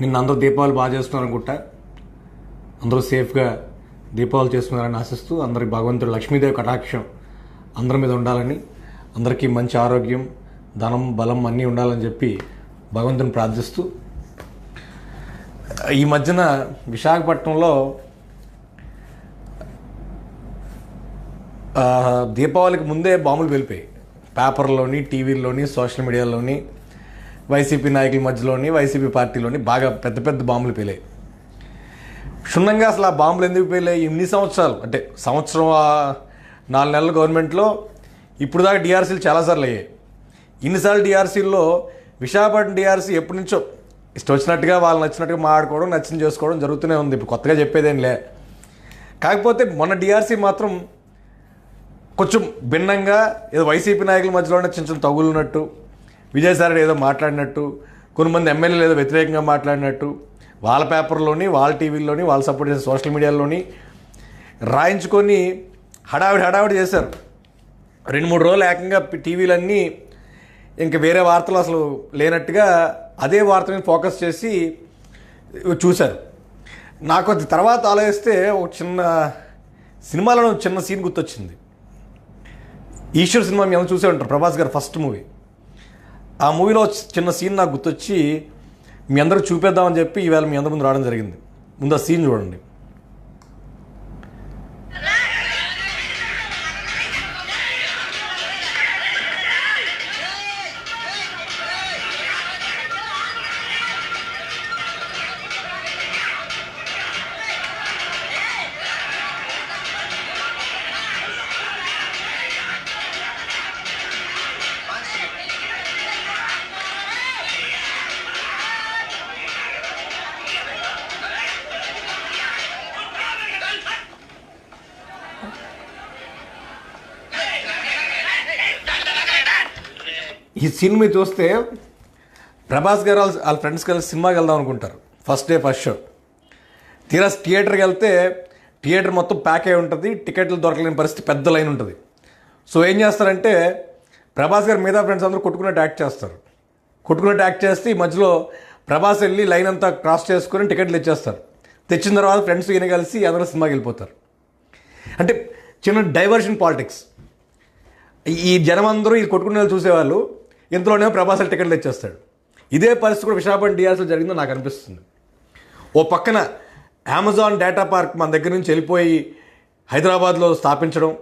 నిన్న అందరూ దీపావళి బాగా చేస్తున్నారు అనుకుంటా. అందరూ సేఫ్గా దీపావళి చేస్తున్నారని ఆశిస్తూ అందరి భగవంతుడు లక్ష్మీదేవి కటాక్షం అందరి మీద ఉండాలని అందరికీ మంచి ఆరోగ్యం ధనం బలం అన్నీ ఉండాలని చెప్పి భగవంతుని ప్రార్థిస్తూ ఈ మధ్యన విశాఖపట్నంలో దీపావళికి ముందే బాంబులు వెళ్ళిపోయాయి పేపర్లోని టీవీల్లోని సోషల్ మీడియాలోని వైసీపీ నాయకుల మధ్యలోని వైసీపీ పార్టీలోని బాగా పెద్ద పెద్ద బాంబులు పేలాయి. క్షుణ్ణంగా అసలు ఆ బాంబులు ఎందుకు పేలాయి? ఇన్ని సంవత్సరాలు అంటే సంవత్సరం నాలుగు నెలల గవర్నమెంట్లో ఇప్పుడు దాకా డిఆర్సీలు చాలాసార్లు అయ్యాయి. ఇన్నిసార్లు డిఆర్సీల్లో విశాఖపట్నం డిఆర్సీ ఎప్పటి నుంచో ఇష్టం వచ్చినట్టుగా వాళ్ళు నచ్చినట్టుగా మాట్లాడుకోవడం నచ్చిన చేసుకోవడం జరుగుతూనే ఉంది. ఇప్పుడు కొత్తగా చెప్పేదేం లే. కాకపోతే మొన్న డిఆర్సీ మాత్రం కొంచెం భిన్నంగా ఏదో వైసీపీ నాయకుల మధ్యలోనే చిన్న చిన్న తగులున్నట్టు విజయసాయి ఏదో మాట్లాడినట్టు కొంతమంది ఎమ్మెల్యేలు ఏదో వ్యతిరేకంగా మాట్లాడినట్టు వాళ్ళ పేపర్లోని వాళ్ళ టీవీల్లోని వాళ్ళు సపోర్ట్ చేసే సోషల్ మీడియాలోని రాయించుకొని హడావిడి హడావిడి చేశారు. రెండు మూడు రోజులు ఏకంగా టీవీలన్నీ ఇంకా వేరే వార్తలు అసలు లేనట్టుగా అదే వార్త మీద ఫోకస్ చేసి చూశారు. నాకు తర్వాత ఆలోచిస్తే ఒక చిన్న సినిమాలో చిన్న సీన్ గుర్తొచ్చింది. ఈశ్వర్ సినిమా మేము చూసే ఉంటారు ప్రభాస్ గారు ఫస్ట్ మూవీ. ఆ మూవీలో చిన్న సీన్ నాకు గుర్తొచ్చి మీ అందరూ చూపేద్దామని చెప్పి ఈవేళ మీ అందరి ముందు రావడం జరిగింది. ముందు ఆ సీన్ చూడండి. ఈ సినిమా చూస్తే ప్రభాస్ గారు వాళ్ళ వాళ్ళ ఫ్రెండ్స్ కలిసి సినిమాకి వెళ్దాం అనుకుంటారు. ఫస్ట్ డే ఫస్ట్ షో తీరా థియేటర్కి వెళ్తే థియేటర్ మొత్తం ప్యాక్ అయి ఉంటుంది టికెట్లు దొరకలేని పరిస్థితి పెద్ద లైన్ ఉంటుంది. సో ఏం చేస్తారంటే ప్రభాస్ గారు మిగతా ఫ్రెండ్స్ అందరూ కొట్టుకున్నట్టు యాక్ట్ చేస్తారు. కొట్టుకున్నట్టు యాక్ట్ చేస్తే ఈ మధ్యలో ప్రభాస్ వెళ్ళి లైన్ అంతా క్రాస్ చేసుకుని టికెట్లు తెచ్చేస్తారు. తెచ్చిన తర్వాత ఫ్రెండ్స్ ఈయన కలిసి అందరూ సినిమాకి వెళ్ళిపోతారు. అంటే చిన్న డైవర్షన్ పాలిటిక్స్ ఈ జనం అందరూ ఈ కొట్టుకునే చూసేవాళ్ళు ఇంతలోనేమో ప్రభాసాలు టికెట్లు ఇచ్చేస్తాడు ఇదే పరిస్థితి కూడా విశాఖపట్నం డిఆర్సీలో జరిగిందో నాకు అనిపిస్తుంది. ఓ పక్కన అమెజాన్ డేటా పార్క్ మన దగ్గర నుంచి వెళ్ళిపోయి హైదరాబాద్లో స్థాపించడం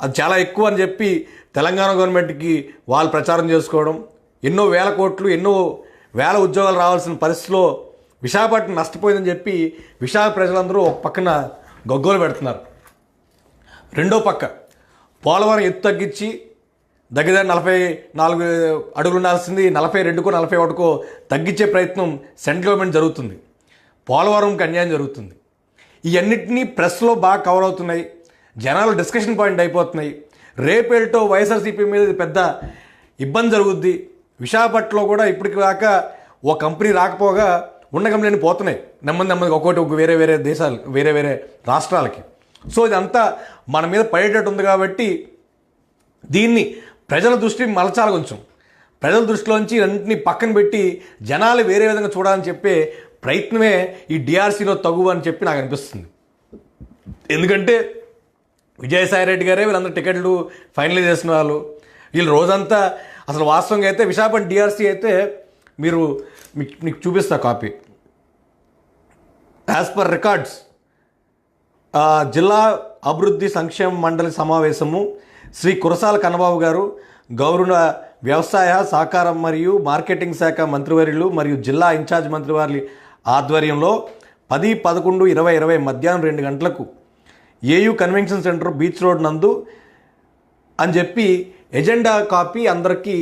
అది చాలా ఎక్కువ అని చెప్పి తెలంగాణ గవర్నమెంట్కి వాళ్ళు ప్రచారం చేసుకోవడం ఎన్నో వేల కోట్లు ఎన్నో వేల ఉద్యోగాలు రావాల్సిన పరిస్థితిలో విశాఖపట్నం నష్టపోయిందని చెప్పి విశాఖ ప్రజలందరూ ఒక పక్కన గగ్గోలు పెడుతున్నారు. రెండో పక్క పోలవరం ఎత్తు తగ్గించి దగ్గర దగ్గర నలభై నాలుగు అడుగులు ఉండాల్సింది నలభై రెండుకో నలభై ఒకటికో తగ్గించే ప్రయత్నం సెంట్రల్ గవర్నమెంట్ జరుగుతుంది. పోలవరంకి అన్యాయం జరుగుతుంది. ఇవన్నిటినీ ప్రెస్లో బాగా కవర్ అవుతున్నాయి. జనాలు డిస్కషన్ పాయింట్ అయిపోతున్నాయి. రేపేళ్ళతో వైఎస్ఆర్సీపీ మీద పెద్ద ఇబ్బంది జరుగుద్ది. విశాఖపట్నంలో కూడా ఇప్పటికి దాకా ఓ కంపెనీ రాకపోగా ఉన్న కంపెనీలు పోతున్నాయి. నెమ్మది నెమ్మదిగా ఒక్కొక్కటి ఒక వేరే వేరే దేశాలు వేరే వేరే రాష్ట్రాలకి. సో ఇదంతా మన మీద పడేటట్టు ఉంది కాబట్టి దీన్ని ప్రజల దృష్టి మలచాలి కొంచెం. ప్రజల దృష్టిలోంచి అన్నింటినీ పక్కన పెట్టి జనాలు వేరే విధంగా చూడాలని చెప్పే ప్రయత్నమే ఈ డిఆర్సీలో తగు అని చెప్పి నాకు అనిపిస్తుంది. ఎందుకంటే విజయసాయి రెడ్డి గారే వీళ్ళందరూ టికెట్లు ఫైనలైజ్ చేసిన వాళ్ళు. వీళ్ళు రోజంతా అసలు వాస్తవంగా అయితే విశాఖపట్నం డిఆర్సీ అయితే మీరు మీకు చూపిస్తా కాపీ. యాజ్ పర్ రికార్డ్స్ జిల్లా అభివృద్ధి సంక్షేమ మండలి సమావేశము శ్రీ కురసాల కన్నబాబు గారు గౌరవ వ్యవసాయ సహకారం మరియు మార్కెటింగ్ శాఖ మంత్రివర్యులు మరియు జిల్లా ఇన్ఛార్జ్ మంత్రివారి ఆధ్వర్యంలో పది పదకొండు ఇరవై ఇరవై మధ్యాహ్నం రెండు గంటలకు AU convention centre beach road నందు అని చెప్పి ఎజెండా కాపీ అందరికీ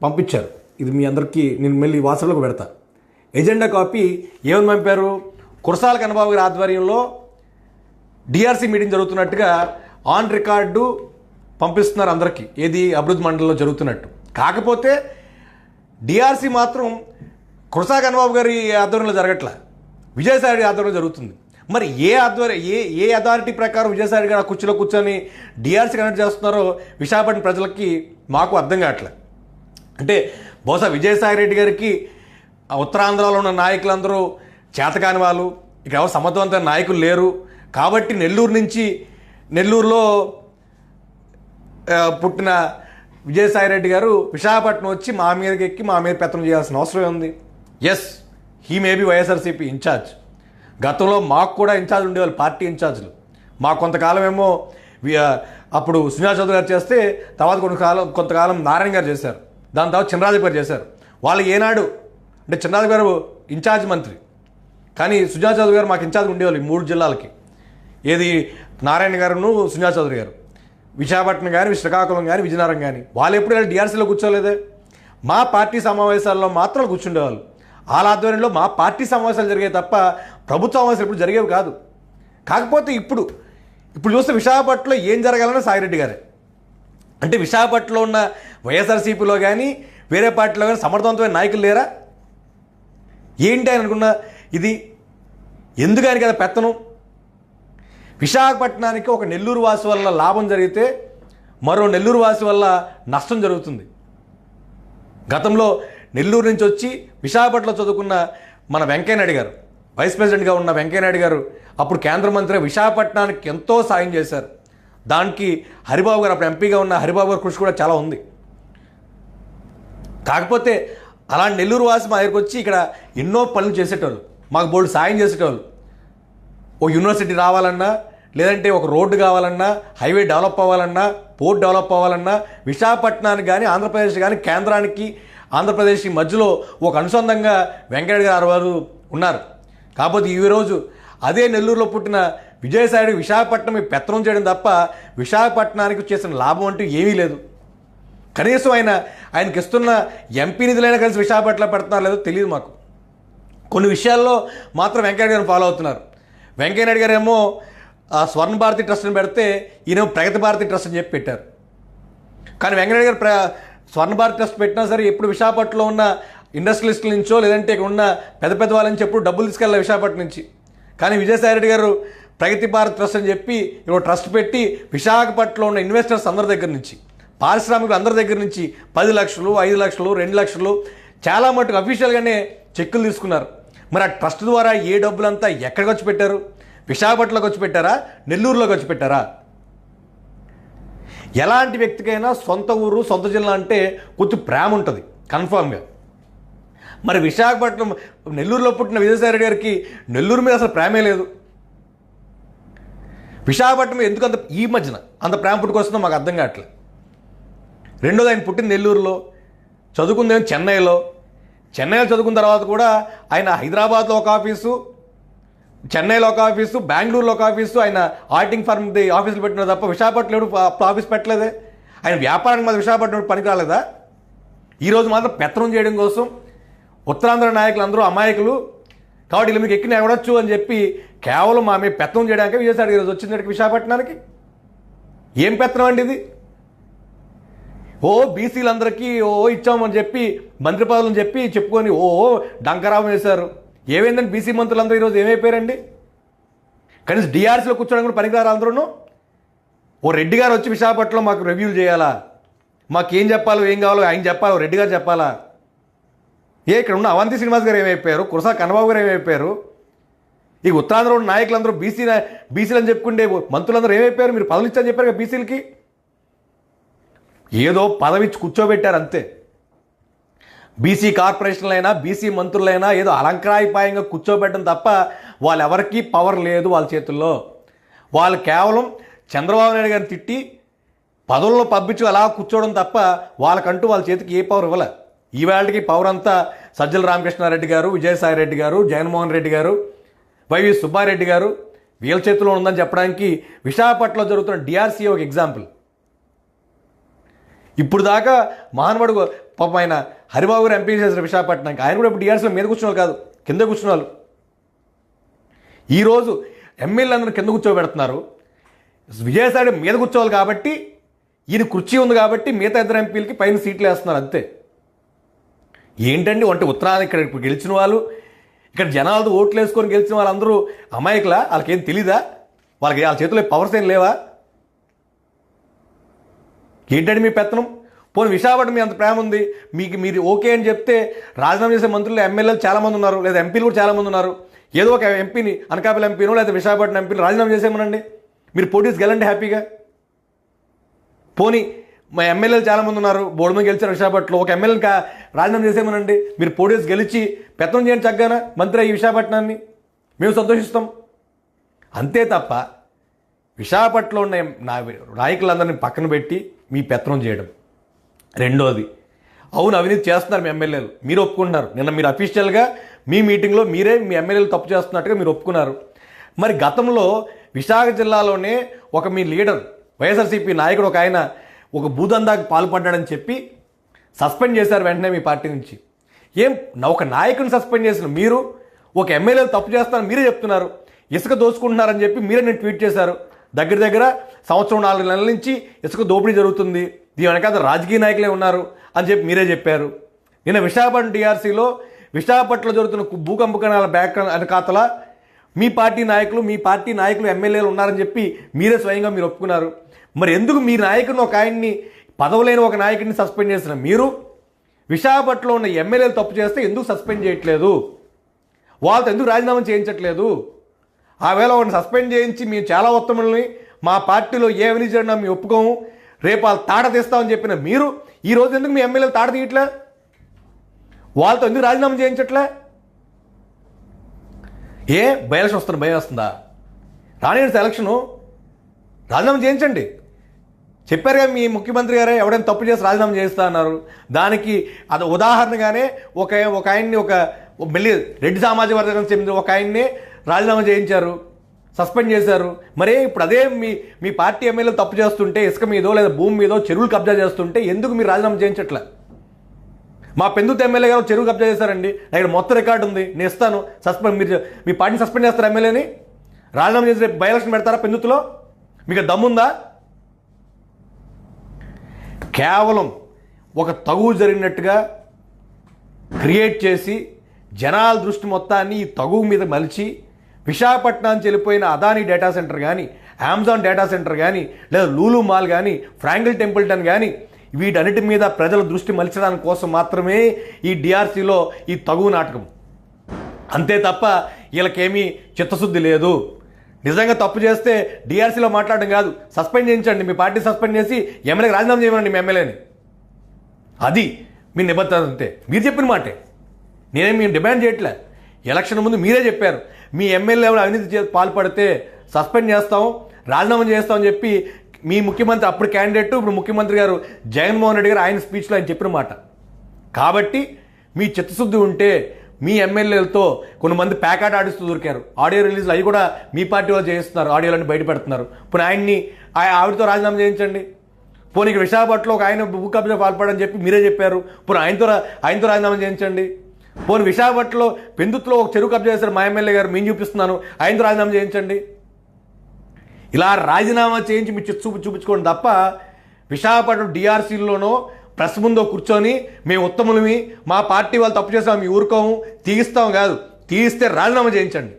పంపించారు. ఇది మీ అందరికీ నేను మళ్ళీ వాట్సాప్లోకి పెడతా. ఎజెండా కాపీ ఏమని పంపారు? కురసాల కన్నబాబు గారి ఆధ్వర్యంలో డిఆర్సీ మీటింగ్ జరుగుతున్నట్టుగా ఆన్ రికార్డు పంపిస్తున్నారు అందరికీ. ఏది అభివృద్ధి మండలిలో జరుగుతున్నట్టు. కాకపోతే డిఆర్సీ మాత్రం కురసా కన్నబాబు గారి ఆధ్వర్యంలో జరగట్లా. విజయసాయి రెడ్డి ఆధ్వర్యంలో జరుగుతుంది. మరి ఏ ఆధ్వర్యం ఏ ఏ అథారిటీ ప్రకారం విజయసాయి గారు ఆ కుర్చీలో కూర్చొని డిఆర్సీ కనెక్ట్ చేస్తున్నారో విశాఖపట్నం ప్రజలకి మాకు అర్థం కావట్లే. అంటే బహుశా విజయసాయి రెడ్డి గారికి ఉత్తరాంధ్రలో ఉన్న నాయకులందరూ చేతకాని వాళ్ళు ఇక ఎవరు సమర్థవంతమైన నాయకులు లేరు. కాబట్టి నెల్లూరు నుంచి నెల్లూరులో పుట్టిన విజయసాయిరెడ్డి గారు విశాఖపట్నం వచ్చి మా మీదకి ఎక్కి మా మీద పెత్తనం చేయాల్సిన అవసరం ఉంది. Yes he may be YSRCP in-charge గతంలో మాకు కూడా ఇన్ఛార్జ్ ఉండేవాళ్ళు పార్టీ ఇన్ఛార్జ్లు మా కొంతకాలం ఏమో వి- అప్పుడు సునీల్ చౌదరి గారు చేస్తే తర్వాత కొంతకాలం కొంతకాలం నారాయణ గారు చేశారు. దాని తర్వాత చినరాజు గారు చేశారు. వాళ్ళు ఏనాడు అంటే చినరాజు గారు ఇన్ఛార్జ్ మంత్రి. కానీ సుజనా చౌదరి గారు మాకు ఇన్ఛార్జ్ ఉండేవాళ్ళు ఈ మూడు జిల్లాలకి. ఏది నారాయణ గారును సుజనా చౌదరి గారు. విశాఖపట్నం కానీ శ్రీకాకుళం కానీ విజయనగరం కానీ వాళ్ళు ఎప్పుడు డిఆర్సీలో కూర్చోలేదే? మా పార్టీ సమావేశాల్లో మాత్రం కూర్చుండేవాళ్ళు. వాళ్ళ ఆధ్వర్యంలో మా పార్టీ సమావేశాలు జరిగాయి తప్ప ప్రభుత్వ సమావేశాలు ఇప్పుడు జరిగేవి కాదు. కాకపోతే ఇప్పుడు ఇప్పుడు చూస్తే విశాఖపట్నంలో ఏం జరగాలన్నా సాయిరెడ్డి గారే. అంటే విశాఖపట్నంలో ఉన్న వైఎస్ఆర్సీపీలో కానీ వేరే పార్టీలో కానీ సమర్థవంతమైన నాయకులు లేరా? ఏంటి అని అనుకున్న ఇది? ఎందుకని కదా పెత్తనం? విశాఖపట్నానికి ఒక నెల్లూరు వాసి వల్ల లాభం జరిగితే మరో నెల్లూరు వాసి వల్ల నష్టం జరుగుతుంది. గతంలో నెల్లూరు నుంచి వచ్చి విశాఖపట్నంలో చదువుకున్న మన వెంకయ్యనాయుడు గారు వైస్ ప్రెసిడెంట్గా ఉన్న వెంకయ్యనాయుడు గారు అప్పుడు కేంద్ర మంత్రి విశాఖపట్నానికి ఎంతో సాయం చేశారు. దానికి హరిబాబు గారు అప్పుడు ఎంపీగా ఉన్న హరిబాబు గారి కృషి కూడా చాలా ఉంది. కాకపోతే అలా నెల్లూరు వాసి మా దగ్గరికి వచ్చి ఇక్కడ ఎన్నో పనులు చేసేటోళ్ళు మాకు బోల్డ్ సాయం చేసేటోళ్ళు. ఓ యూనివర్సిటీ రావాలన్నా లేదంటే ఒక రోడ్డు కావాలన్నా హైవే డెవలప్ అవ్వాలన్నా పోర్ట్ డెవలప్ అవ్వాలన్నా విశాఖపట్నానికి కానీ ఆంధ్రప్రదేశ్ కానీ కేంద్రానికి ఆంధ్రప్రదేశ్ మధ్యలో ఒక అనుసంధంగా వెంకయ్య గారు వారు ఉన్నారు. కాకపోతే ఈరోజు అదే నెల్లూరులో పుట్టిన విజయసాయి విశాఖపట్నం పెత్తనం చేయడం తప్ప విశాఖపట్నానికి చేసిన లాభం అంటూ ఏమీ లేదు. కనీసం ఆయన ఆయనకి ఇస్తున్న ఎంపీ నిధులైనా కలిసి విశాఖపట్నం పెడుతున్నారు లేదో తెలియదు మాకు. కొన్ని విషయాల్లో మాత్రం వెంకయ్య గారిని ఫాలో అవుతున్నారు. వెంకయ్యనాయుడు గారు ఏమో ఆ స్వర్ణ భారతి ట్రస్ట్ని పెడితే ఈయన ప్రగతి భారతి ట్రస్ట్ అని చెప్పి పెట్టారు. కానీ వెంకటరెడ్డి గారు ప్ర స్వర్ణ భారతి ట్రస్ట్ పెట్టినా సరే ఎప్పుడు విశాఖపట్నంలో ఉన్న ఇండస్ట్రియలిస్టుల నుంచో లేదంటే ఇక్కడ ఉన్న పెద్ద పెద్ద వాళ్ళ నుంచి ఎప్పుడు డబ్బులు తీసుకెళ్ళాలి విశాఖపట్నం నుంచి. కానీ విజయసాయి రెడ్డి గారు ప్రగతి భారత్ ట్రస్ట్ అని చెప్పి ఇక్కడ ట్రస్ట్ పెట్టి విశాఖపట్నంలో ఉన్న ఇన్వెస్టర్స్ అందరి దగ్గర నుంచి పారిశ్రామికులు అందరి దగ్గర నుంచి పది లక్షలు ఐదు లక్షలు రెండు లక్షలు చాలా మటుకు అఫీషియల్గానే చెక్కులు తీసుకున్నారు. మరి ఆ ట్రస్ట్ ద్వారా ఏ డబ్బులంతా ఎక్కడ ఖర్చు పెట్టారు? విశాఖపట్నంలోకి వచ్చి పెట్టారా? నెల్లూరులోకి వచ్చి పెట్టారా? ఎలాంటి వ్యక్తికైనా సొంత ఊరు సొంత జిల్లా అంటే కొంచెం ప్రేమ ఉంటుంది కన్ఫామ్గా మరి విశాఖపట్నం నెల్లూరులో పుట్టిన విజయసాయి గారికి నెల్లూరు మీద అసలు ప్రేమే లేదు. విశాఖపట్నం ఎందుకు అంత ఈ మధ్యన అంత ప్రేమ పుట్టుకొస్తుందో మాకు అర్థం కావట్లేదు. రెండోది ఆయన పుట్టిన నెల్లూరులో చదువుకుందేమో చెన్నైలో. చెన్నైలో చదువుకున్న తర్వాత కూడా ఆయన హైదరాబాద్లో ఒక ఆఫీసు చెన్నైలో ఒక ఆఫీసు బెంగళూరులో ఒక ఆఫీసు ఆయన ఆడిటింగ్ ఫర్మ్ ఆఫీసులు పెట్టిన తప్ప విశాఖపట్నం ఎప్పుడు అప్పుడు ఆఫీస్ పెట్టలేదే? ఆయన వ్యాపారానికి మాది విశాఖపట్నం ఎప్పుడు పనికి రాలేదా ఈరోజు మాత్రం పెత్తనం చేయడం కోసం ఉత్తరాంధ్ర నాయకులు అందరూ అమాయకులు. కాబట్టి ఇలా మీకు ఎక్కిన ఎవడొచ్చు అని చెప్పి కేవలం ఆమె పెత్తనం చేయడానికి విజయసాయి ఈరోజు వచ్చింది విశాఖపట్నానికి. ఏం పెత్తనం అండి ఇది? ఓ బీసీలందరికీ ఓ ఇచ్చామని చెప్పి మంత్రి పదవులని చెప్పి చెప్పుకొని ఓ డంకరావు వేశారు. ఏమైందండి? బీసీ మంత్రులందరూ ఈరోజు ఏమైపోయారండి? కనీసం డిఆర్సీలో కూర్చోడానికి కూడా పనికిరారు అందరూ ఓ రెడ్డి గారు వచ్చి విశాఖపట్నంలో మాకు రివ్యూలు చేయాలా? మాకేం చెప్పాలో ఏం కావాలో ఆయన చెప్పాలో? రెడ్డి గారు చెప్పాలా? ఏ ఇక్కడ ఉన్న అవంతి శ్రీనివాస్ గారు ఏమైపోయారు? కురసా కన్నబాబు గారు ఏమైపోయారు? ఈ ఉత్తరాంధ్ర ఉన్న నాయకులందరూ బీసీ బీసీలు అని చెప్పుకుంటే మంత్రులందరూ ఏమైపోయారు? మీరు పదవులు ఇచ్చని చెప్పారు కదా బీసీలకి? ఏదో పదవి కూర్చోబెట్టారు అంతే. బీసీ కార్పొరేషన్లైనా బీసీ మంత్రులైనా ఏదో అలంకారాయపాయంగా కూర్చోబెట్టడం తప్ప వాళ్ళెవరికీ పవర్ లేదు వాళ్ళ చేతుల్లో. వాళ్ళు కేవలం చంద్రబాబు నాయుడు గారిని తిట్టి పదవుల్లో పంపించు అలా కూర్చోవడం తప్ప వాళ్ళకంటూ వాళ్ళ చేతికి ఏ పవర్ ఇవ్వలే. ఈవేళకి పవర్ అంతా సజ్జల రామకృష్ణారెడ్డి గారు విజయసాయి రెడ్డి గారు జగన్మోహన్ రెడ్డి గారు వైవి సుబ్బారెడ్డి గారు వీళ్ళ చేతిలో ఉందని చెప్పడానికి విశాఖపట్నంలో జరుగుతున్న డిఆర్సీ ఒక ఎగ్జాంపుల్. ఇప్పుడు దాకా మహానుభావుడు పాపం ఆయన హరిబాబు గారు ఎంపీ చేశారు విశాఖపట్నంకి ఆయన కూడా ఇప్పుడు టీఆర్ఎస్లో మీద కూర్చున్న కాదు కింద కూర్చున్న వాళ్ళు. ఈరోజు ఎమ్మెల్యేలందరూ కింద కూర్చోబెడుతున్నారు. విజయసాయి మీద కూర్చోవాలి కాబట్టి ఈయన కుర్చీ ఉంది కాబట్టి మిగతా ఇద్దరు ఎంపీలకి పైన సీట్లు వేస్తున్నారు అంతే. ఏంటండి అంటే ఉత్తరాది ఇక్కడ ఇప్పుడు గెలిచిన వాళ్ళు ఇక్కడ జనాలతో ఓట్లు వేసుకొని గెలిచిన వాళ్ళందరూ అమాయకులా? వాళ్ళకేం తెలీదా? వాళ్ళకి వాళ్ళ చేతిలో పవర్స్ ఏం లేవా? ఏంటండి మీ పెత్తనం? పోనీ విశాఖపట్నం మీ అంత ప్రేమ ఉంది? మీకు మీరు ఓకే అని చెప్తే రాజీనామా చేసే మంత్రులు ఎమ్మెల్యేలు చాలామంది ఉన్నారు. లేదా ఎంపీలు కూడా చాలామంది ఉన్నారు. ఏదో ఒక ఎంపీని అనకాపల్లి ఎంపీనో లేదా విశాఖపట్నం ఎంపీని రాజీనామా చేసేమనండి మీరు పోటీస్ గెలండి హ్యాపీగా. పోనీ మా ఎమ్మెల్యేలు చాలామంది ఉన్నారు. బోర్డు మీద గెలిచారు విశాఖపట్నంలో. ఒక ఎమ్మెల్యేని కా రాజీనామా చేసేమనండి మీరు పోటీస్ గెలిచి పెత్తనం చేయండి చక్కగా మంత్రి అయ్యి విశాఖపట్నాన్ని. మేము సంతోషిస్తాం. అంతే తప్ప విశాఖపట్నంలో ఉన్న నా నాయకులందరినీ పక్కన పెట్టి మీ పెత్తనం చేయడం. రెండోది. అవును అవినీతి చేస్తున్నారు మీ ఎమ్మెల్యేలు. మీరు ఒప్పుకుంటున్నారు. నిన్న మీరు అఫీషియల్గా మీ మీటింగ్లో మీరే మీ ఎమ్మెల్యేలు తప్పు చేస్తున్నట్టుగా మీరు ఒప్పుకున్నారు. మరి గతంలో విశాఖ జిల్లాలోనే ఒక మీ లీడర్ వైఎస్ఆర్సీపీ నాయకుడు ఒక ఆయన ఒక భూదందాకు పాల్పడ్డాడని చెప్పి సస్పెండ్ చేశారు వెంటనే మీ పార్టీ నుంచి. ఏం ఒక నాయకుని సస్పెండ్ చేసిన మీరు ఒక ఎమ్మెల్యేలు తప్పు చేస్తారని మీరే చెప్తున్నారు. ఇసుక దోచుకుంటున్నారని చెప్పి మీరే నేను ట్వీట్ చేశారు. దగ్గర దగ్గర సంవత్సరం నాలుగు నెలల నుంచి ఇసుక దోపిడీ జరుగుతుంది. దీని వెనకాల రాజకీయ నాయకులే ఉన్నారు అని చెప్పి మీరే చెప్పారు. నిన్న విశాఖపట్నం టీఆర్సీలో విశాఖపట్నంలో జరుగుతున్న భూకంప కణాల బ్యాక్ వెనకాతల మీ పార్టీ నాయకులు మీ పార్టీ నాయకులు ఎమ్మెల్యేలు ఉన్నారని చెప్పి మీరే స్వయంగా మీరు ఒప్పుకున్నారు. మరి ఎందుకు మీ నాయకుడిని ఒక ఆయన్ని పదవులేని ఒక నాయకుడిని సస్పెండ్ చేసిన మీరు? విశాఖపట్నంలో ఉన్న ఎమ్మెల్యేలు తప్పు చేస్తే ఎందుకు సస్పెండ్ చేయట్లేదు? వాళ్ళతో ఎందుకు రాజీనామా చేయించట్లేదు? ఆ వేళ వాడిని సస్పెండ్ చేయించి మేము చాలా ఉత్తములని మా పార్టీలో ఏ అవినీతి జరిగినా మేము ఒప్పుకోము. రేపు వాళ్ళు తాట తీస్తామని చెప్పిన మీరు ఈ రోజు ఎందుకు మీ ఎమ్మెల్యేలు తాట తీయట్లే? వాళ్ళతో ఎందుకు రాజీనామా చేయించట్లే? ఏ? బయలక్షన్ వస్తుంది భయం వస్తుందా? రానియండి ఎలక్షను రాజీనామా చేయించండి. చెప్పారుగా మీ ముఖ్యమంత్రి గారే ఎవడైనా తప్పు చేసి రాజీనామా చేస్తా అన్నారు. దానికి అది ఉదాహరణగానే ఒక ఒక ఆయన్ని ఒక మళ్ళీ రెడ్డి సామాజిక వర్గానికి చెందిన ఒక ఆయన్ని రాజీనామా చేయించారు. సస్పెండ్ చేశారు. మరే ఇప్పుడు అదే మీ మీ పార్టీ ఎమ్మెల్యేలు తప్పు చేస్తుంటే ఇసుక మీదో లేదా భూమి మీదో చెరువులు కబ్జా చేస్తుంటే ఎందుకు మీరు రాజీనామా చేయించట్లే? మా పెందుత ఎమ్మెల్యే గారు చెరువు కబ్జా చేశారండి. నా ఇక్కడ మొత్తం రికార్డు ఉంది. నేను ఇస్తాను. సస్పెండ్ మీరు మీ పార్టీని సస్పెండ్ చేస్తారు ఎమ్మెల్యేని? రాజీనామా చేసి రేపు బై ఎలక్షన్ పెడతారా పెందుతులో? మీకు దమ్ముందా? కేవలం ఒక తగు జరిగినట్టుగా క్రియేట్ చేసి జనాల దృష్టి మొత్తాన్ని ఈ తగువు మీద మలిచి విశాఖపట్నానికి వెళ్ళిపోయిన అదానీ డేటా సెంటర్ కానీ అమెజాన్ డేటా సెంటర్ కానీ లేదా లూలు మాల్ కానీ ఫ్రాంగిల్ టెంపుల్టన్ కానీ వీటన్నిటి మీద ప్రజల దృష్టి మలచడానికి కోసం మాత్రమే ఈ డిఆర్సీలో ఈ తగువు నాటకం. అంతే తప్ప వీళ్ళకేమీ చిత్తశుద్ధి లేదు. నిజంగా తప్పు చేస్తే డిఆర్సీలో మాట్లాడడం కాదు. సస్పెండ్ చేయించండి. మీ పార్టీ సస్పెండ్ చేసి ఎమ్మెల్యేకి రాజీనామా చేయమండి మీ ఎమ్మెల్యేని. అది మీ నిబద్ధత అంతే. మీరు చెప్పిన మాటే. నేనేం మేము డిమాండ్ చేయట్లే. ఎలక్షన్ ముందు మీరే చెప్పారు. మీ ఎమ్మెల్యే అవినీతి పాల్పడితే సస్పెండ్ చేస్తాం రాజీనామా చేస్తామని చెప్పి మీ ముఖ్యమంత్రి అప్పుడు క్యాండిడేట్ ఇప్పుడు ముఖ్యమంత్రి గారు జగన్మోహన్ రెడ్డి గారు ఆయన స్పీచ్లో ఆయన చెప్పిన మాట. కాబట్టి మీ చిత్తశుద్ధి ఉంటే మీ ఎమ్మెల్యేలతో కొంతమంది ప్యాకాట్ ఆడిస్తూ దొరికారు. ఆడియో రిలీజ్లు అవి కూడా మీ పార్టీ వాళ్ళు చేయిస్తున్నారు ఆడియోలన్నీ బయటపెడుతున్నారు. ఇప్పుడు ఆయన్ని ఆవిడతో రాజీనామా చేయించండి. పోనీ ఇక్కడ విశాఖపట్నంలో ఒక ఆయన భూకబ్జా పాల్పడని చెప్పి మీరే చెప్పారు. ఇప్పుడు ఆయనతో ఆయనతో రాజీనామా చేయించండి. పోనీ విశాఖపట్నంలో పెందుతులో ఒక చెరువు కబ్జా చేశారు మా ఎమ్మెల్యే గారు మేము చూపిస్తున్నాను. ఆయనతో రాజీనామా చేయించండి. ఇలా రాజీనామా చేయించి మీ చిత్తు చూపు చూపించుకోండి తప్ప విశాఖపట్నం డిఆర్సీలోనో ప్రెస్ ముందో కూర్చొని మేము ఉత్తములమి మా పార్టీ వాళ్ళు తప్పు చేసాం మీ ఊరుకోము తీయిస్తాం కాదు. తీయిస్తే రాజీనామా చేయించండి.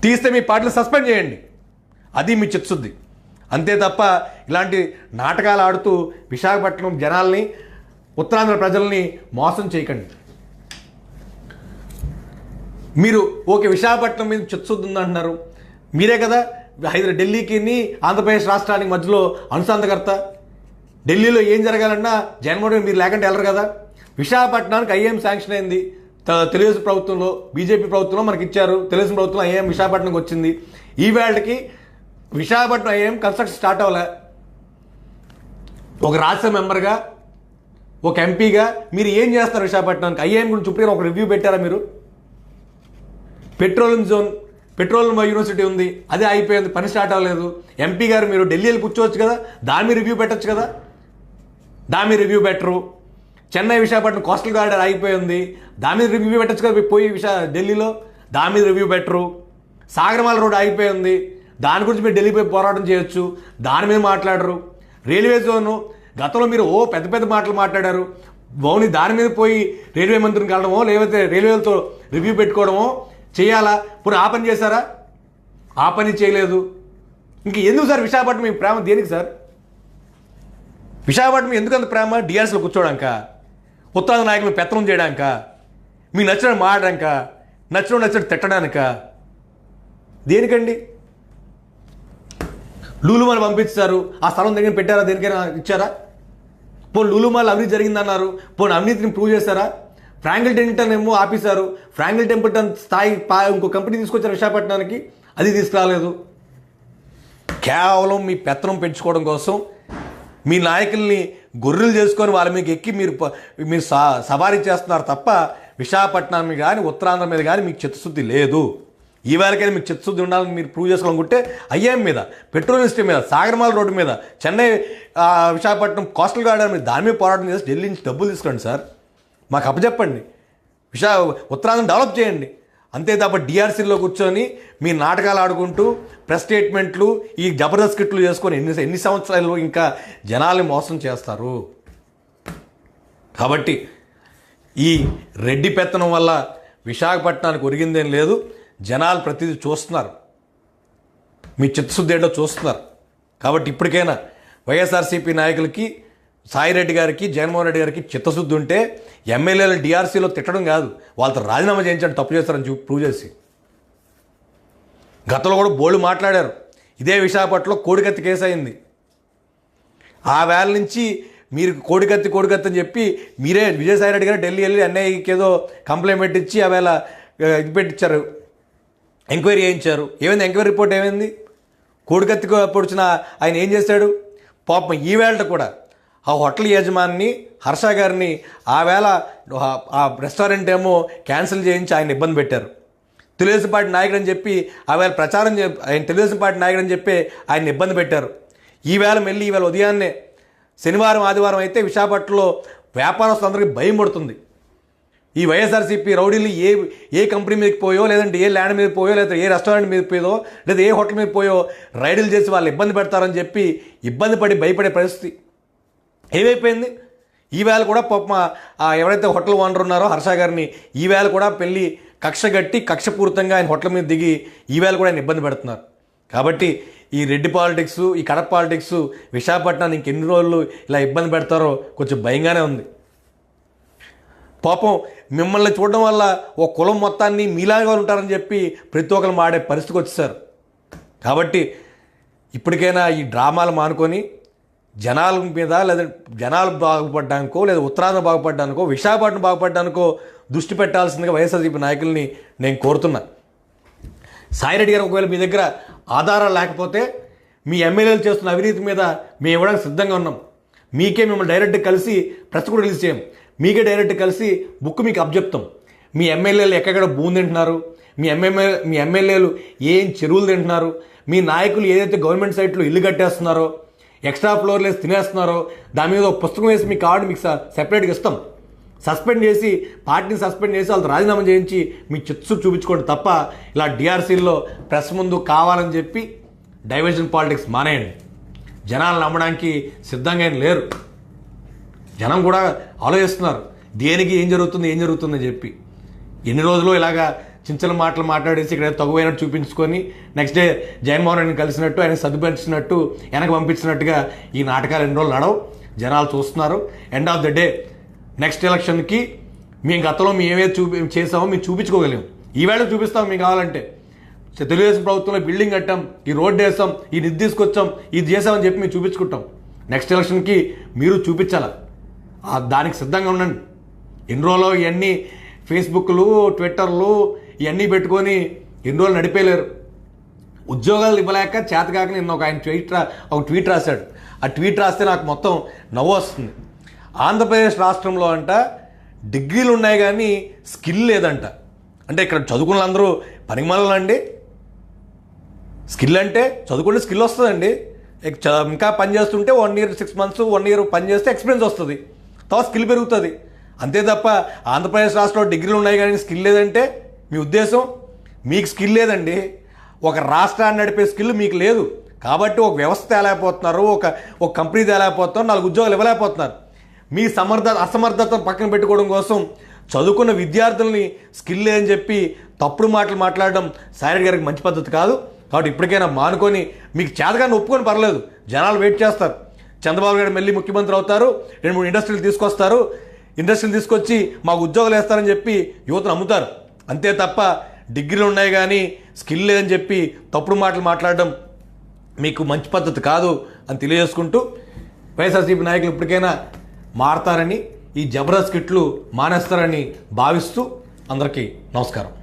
తీస్తే మీ పార్టీలు సస్పెండ్ చేయండి. అది మీ చిత్తశుద్ధి. అంతే తప్ప ఇలాంటి నాటకాలు ఆడుతూ విశాఖపట్నం జనాల్ని ఉత్తరాంధ్ర ప్రజల్ని మోసం చేయకండి. మీరు ఓకే విశాఖపట్నం మీద చిత్తశుద్ధి అంటున్నారు మీరే కదా హైదరాబాద్ ఢిల్లీకి ఆంధ్రప్రదేశ్ రాష్ట్రానికి మధ్యలో అనుసంధకర్త ఢిల్లీలో ఏం జరగాలన్నా జగన్మోహన్ మీరు లేకుండా వెళ్ళరు కదా. విశాఖపట్నానికి ఐఏఎం శాంక్షన్ అయింది. తెలుగుదేశం ప్రభుత్వంలో బీజేపీ ప్రభుత్వంలో మనకి ఇచ్చారు. తెలుగుదేశం ప్రభుత్వం ఐఏఎం విశాఖపట్నంకి వచ్చింది. ఈ వేళకి విశాఖపట్నం ఐఏఎం కన్స్ట్రక్షన్ స్టార్ట్ అవ్వలే. ఒక రాజ్యసభ మెంబర్గా ఒక ఎంపీగా మీరు ఏం చేస్తారు విశాఖపట్నానికి? ఐఏఎం గురించి ఇప్పుడు ఒక రివ్యూ పెట్టారా మీరు? పెట్రోలియం జోన్ పెట్రోలియం యూనివర్సిటీ ఉంది అదే అయిపోయింది పని స్టార్ట్ అవ్వలేదు. ఎంపీ గారు మీరు ఢిల్లీలో కూర్చోవచ్చు కదా దాని మీద రివ్యూ పెట్టొచ్చు కదా? దాని మీద రివ్యూ పెట్టరు చెన్నై విశాఖపట్నం కోస్టల్ గార్డెన్ అయిపోయింది దాని మీద రివ్యూ పెట్టచ్చు కదా పోయి విశా ఢిల్లీలో దాని మీద రివ్యూ పెట్టరు సాగరమాల రోడ్ అయిపోయింది దాని గురించి మీరు ఢిల్లీ పోయి పోరాటం చేయొచ్చు దాని మీద మాట్లాడరు. రైల్వే జోను గతంలో మీరు ఓ పెద్ద పెద్ద మాటలు మాట్లాడారు. బౌని దాని మీద పోయి రైల్వే మంత్రిని కలడమో లేకపోతే రైల్వేలతో రివ్యూ పెట్టుకోవడమో చేయాలా? ఇప్పుడు ఆ పని చేశారా? ఆ పని చేయలేదు. ఇంక ఎందుకు సార్ విశాఖపట్నం మీ ప్రేమ? దేనికి సార్? విశాఖపట్నం ఎందుకు అంత ప్రేమ? డిఆర్ఎస్లో కూర్చోడాక ఉత్తరాంధ్ర నాయకులు పెత్తనం చేయడాక మీకు నచ్చిన మాడడాక నచ్చిన నచ్చిన తిట్టడానిక? దేనికండి? లూలుమాల పంపించారు. ఆ స్థలం దగ్గర పెట్టారా? దేనికైనా ఇచ్చారా? పోనీ లూలుమాల అవినీతి జరిగిందన్నారు. పోనీ అవినీతిని ప్రూవ్ చేశారా? ఫ్రాంగిల్ టెంపుల్టన్ ఏమో ఆపేశారు. ఫ్రాంగిల్ టెంపుల్టన్ స్థాయి ఇంకో కంపెనీ తీసుకొచ్చారు విశాఖపట్నానికి. అది తీసుకురాలేదు. కేవలం మీ పెత్తనం పెంచుకోవడం కోసం మీ నాయకుల్ని గొర్రెలు చేసుకొని వాళ్ళ మీకు ఎక్కి మీరు మీరు సా సవారీ చేస్తున్నారు తప్ప విశాఖపట్నం మీద కానీ ఉత్తరాంధ్ర మీద కానీ మీకు చిత్తశుద్ధి లేదు. ఈవేళకైనా మీకు చిత్తశుద్ధి ఉండాలని మీరు ప్రూవ్ చేసుకోవాలనుకుంటే ఐఎం మీద పెట్రోల్ ఇండస్ట్రీ మీద సాగర్మాల రోడ్డు మీద చెన్నై విశాఖపట్నం కోస్టల్ గార్డెన్ మీద దాని మీద పోరాటం చేసి ఢిల్లీ నుంచి డబ్బులు తీసుకురండి సార్. మాకు అప్పచెప్పండి. విశా ఉత్తరాంధ్రం డెవలప్ చేయండి. అంతే తప్ప డిఆర్సీలో కూర్చొని మీ నాటకాలు ఆడుకుంటూ ప్రెస్ స్టేట్మెంట్లు ఈ జబర్దస్త్ కిట్లు చేసుకొని ఎన్ని ఎన్ని సంవత్సరాలు ఇంకా జనాల్ని మోసం చేస్తారు? కాబట్టి ఈ రెడ్డి పెత్తనం వల్ల విశాఖపట్నానికి ఒరిగిందేం లేదు. జనాలు ప్రతిదీ చూస్తున్నారు. మీ చిత్తశుద్ధి ఏంటో చూస్తున్నారు. కాబట్టి ఇప్పటికైనా వైఎస్ఆర్సీపీ నాయకులకి సాయిరెడ్డి గారికి జగన్మోహన్ రెడ్డి గారికి చిత్తశుద్ధి ఉంటే ఎమ్మెల్యేలు డిఆర్సీలో తిట్టడం కాదు. వాళ్ళతో రాజీనామా చేయించడం తప్పు చేస్తారని చూ ప్రూవ్ చేసి. గతంలో కూడా బోళ్ళు మాట్లాడారు. ఇదే విశాఖపట్నంలో కోడికత్తి కేసు అయింది. ఆ వేళ నుంచి మీరు కోడికత్తి కోడికత్తి అని చెప్పి మీరే విజయసాయిరెడ్డి గారు ఢిల్లీ వెళ్ళి ఎన్ఐకి ఏదో కంప్లైంట్ పెట్టించి ఆ వేళ ఇది పెట్టించారు. ఎంక్వైరీ చేయించారు. ఏమైంది? ఎంక్వైరీ రిపోర్ట్ ఏమైంది? కోడికత్తికి పొడిచిన ఆయన ఏం చేశాడు? పాపం ఈ వేళ కూడా ఆ హోటల్ యజమాని హర్ష గారిని ఆవేళ ఆ- రెస్టారెంట్ ఏమో క్యాన్సిల్ చేయించి ఆయన ఇబ్బంది పెట్టారు. తెలుగుదేశం పార్టీ నాయకుడు అని చెప్పి ఆవేళ ప్రచారం ఆయన తెలుగుదేశం పార్టీ నాయకుడు అని చెప్పి ఆయన ఇబ్బంది పెట్టారు. ఈవేళ మళ్ళీ ఈవేళ ఉదయాన్నే శనివారం ఆదివారం అయితే విశాఖపట్నంలో వ్యాపారస్తులందరికీ భయం పడుతుంది ఈ వైఎస్ఆర్సీపీ రౌడీలు ఏ ఏ కంపెనీ మీదకి పోయో లేదంటే ఏ ల్యాండ్ మీద పోయో లేదా ఏ రెస్టారెంట్ మీద పోయో లేదా ఏ హోటల్ మీద పోయో రైడులు చేసి వాళ్ళు ఇబ్బంది పెడతారని చెప్పి ఇబ్బంది పడి భయపడే పరిస్థితి. ఏమైపోయింది? ఈవేళ కూడా పాపం ఎవరైతే హోటల్ ఓనర్ ఉన్నారో హర్ష గారిని ఈవేళ కూడా పెళ్ళి కక్ష గట్టి కక్షపూరితంగా ఆయన హోటల్ మీద దిగి ఈవేళ కూడా ఆయన ఇబ్బంది పెడుతున్నారు. కాబట్టి ఈ రెడ్డి పాలిటిక్స్ ఈ కడప పాలిటిక్స్ విశాఖపట్నం ఇంకెన్ని రోజులు ఇలా ఇబ్బంది పెడతారో కొంచెం భయంగానే ఉంది. పాపం మిమ్మల్ని చూడడం వల్ల ఓ కులం మొత్తాన్ని మీలాగా ఉంటారని చెప్పి ప్రతి ఒక్కరు మాడే పరిస్థితికి వచ్చేసారు. కాబట్టి ఇప్పటికైనా ఈ డ్రామాలు మానుకొని జనాల మీద లేదా జనాలు బాగుపడ్డానికో లేదా ఉత్తరాంధ్ర బాగుపడ్డానికో విశాఖపట్నం బాగుపడ్డానికో దృష్టి పెట్టాల్సిందిగా వైఎస్ఆర్సీపీ నాయకుల్ని నేను కోరుతున్నా. సాయిరెడ్డి గారు ఒకవేళ మీ దగ్గర ఆధారాలు లేకపోతే మీ ఎమ్మెల్యేలు చేస్తున్న అవినీతి మీద మేము ఇవ్వడానికి సిద్ధంగా ఉన్నాం. మీకే మిమ్మల్ని డైరెక్ట్ కలిసి ప్రెస్ కూడా రిలీజ్ చేయం. మీకే డైరెక్ట్ కలిసి బుక్ మీకు అప్పచెప్తాం మీ ఎమ్మెల్యేలు ఎక్కడెక్కడ భూమి తింటున్నారు? మీ ఎమ్మెల్యే మీ ఎమ్మెల్యేలు ఏం చెరువులు తింటున్నారు? మీ నాయకులు ఏదైతే గవర్నమెంట్ సైట్లో ఇల్లు కట్టేస్తున్నారో ఎక్స్ట్రా ఫ్లోర్లు వేసి తినేస్తున్నారో దాని మీద ఒక పుస్తకం వేసి మీ కార్డు మీకు సెపరేట్గా ఇస్తాం. సస్పెండ్ చేసి పార్టీని సస్పెండ్ చేసి వాళ్ళతో రాజీనామా చేయించి మీ చిత్తు చూపించుకోండి తప్ప ఇలా డిఆర్సీల్లో ప్రెస్ ముందు కావాలని చెప్పి డైవర్జన్ పాలిటిక్స్ మానేయండి. జనాలు నమ్మడానికి సిద్ధంగా ఏం లేరు. జనం కూడా ఆలోచిస్తున్నారు దేనికి ఏం జరుగుతుంది ఏం జరుగుతుందని చెప్పి. ఎన్ని రోజులు ఇలాగా చించల మాటలు మాట్లాడేసి ఇక్కడ తగువైనట్టు చూపించుకొని నెక్స్ట్ డే జగన్మోహన్ రెడ్డిని కలిసినట్టు ఆయన సర్దుపరిచినట్టు వెనక పంపించినట్టుగా ఈ నాటకాలు ఎన్ని రోజులు నడవు. జనాలు చూస్తున్నారు. End of the day next ఎలక్షన్కి మేము గతంలో మేము ఏమేమి చూపి చేసామో మేము చూపించుకోగలిగాం. ఈవేళ చూపిస్తాం మీకు కావాలంటే. తెలుగుదేశం ప్రభుత్వంలో బిల్డింగ్ కట్టాం ఈ రోడ్డు వేసాం ఈ నిధి తీసుకొచ్చాం ఇది చేసామని చెప్పి మేము చూపించుకుంటాం. నెక్స్ట్ ఎలక్షన్కి మీరు చూపించాలా? దానికి సిద్ధంగా ఉండండి. ఎన్ని రోజులు ఇవన్నీ ఫేస్బుక్లు ట్విట్టర్లు ఇవన్నీ పెట్టుకొని ఎన్ని రోజులు నడిపేయలేరు ఉద్యోగాలు ఇవ్వలేక చేతకాక నిన్న ఒక ఆయన ట్వీట్ రా ఒక ట్వీట్ రాశాడు. ఆ ట్వీట్ రాస్తే నాకు మొత్తం నవ్వు వస్తుంది. ఆంధ్రప్రదేశ్ రాష్ట్రంలో అంట డిగ్రీలు ఉన్నాయి కానీ స్కిల్ లేదంట. అంటే ఇక్కడ చదువుకున్న వాళ్ళందరూ అండి స్కిల్ అంటే చదువుకుంటే స్కిల్ వస్తుందండి. చ- ఇంకా పని చేస్తుంటే one year six months one year పని చేస్తే ఎక్స్పీరియన్స్ వస్తుంది. తర్వాత స్కిల్ పెరుగుతుంది. అంతే తప్ప ఆంధ్రప్రదేశ్ రాష్ట్రంలో డిగ్రీలు ఉన్నాయి కానీ స్కిల్ లేదంటే మీ ఉద్దేశం? మీకు స్కిల్ లేదండి. ఒక రాష్ట్రాన్ని నడిపే స్కిల్ మీకు లేదు. కాబట్టి ఒక వ్యవస్థ తేలేకపోతున్నారు ఒక ఒక కంపెనీ తేలేకపోతున్నారు నాలుగు ఉద్యోగాలు ఇవ్వలేకపోతున్నారు. మీ సమర్థ అసమర్థతను పక్కన పెట్టుకోవడం కోసం చదువుకున్న విద్యార్థుల్ని స్కిల్ లేదని చెప్పి తప్పుడు మాటలు మాట్లాడడం సాయిరెడ్డి గారికి మంచి పద్ధతి కాదు. కాబట్టి ఇప్పటికైనా మానుకొని మీకు చేతగానే ఒప్పుకొని పర్లేదు. జనాలు వెయిట్ చేస్తారు. చంద్రబాబు గారు మళ్ళీ ముఖ్యమంత్రి అవుతారు. రెండు మూడు ఇండస్ట్రీలు తీసుకొస్తారు. ఇండస్ట్రీలు తీసుకొచ్చి మాకు ఉద్యోగాలు వేస్తారని చెప్పి యువతను అమ్ముతారు అంతే తప్ప డిగ్రీలు ఉన్నాయి కానీ స్కిల్ లేదని చెప్పి తప్పుడు మాటలు మాట్లాడడం మీకు మంచి పద్ధతి కాదు అని తెలియజేసుకుంటూ వైఎస్ఆర్సీపీ నాయకులు ఇప్పటికైనా మారతారని ఈ జబర్దస్త్ కిట్లు మానేస్తారని భావిస్తూ అందరికీ నమస్కారం.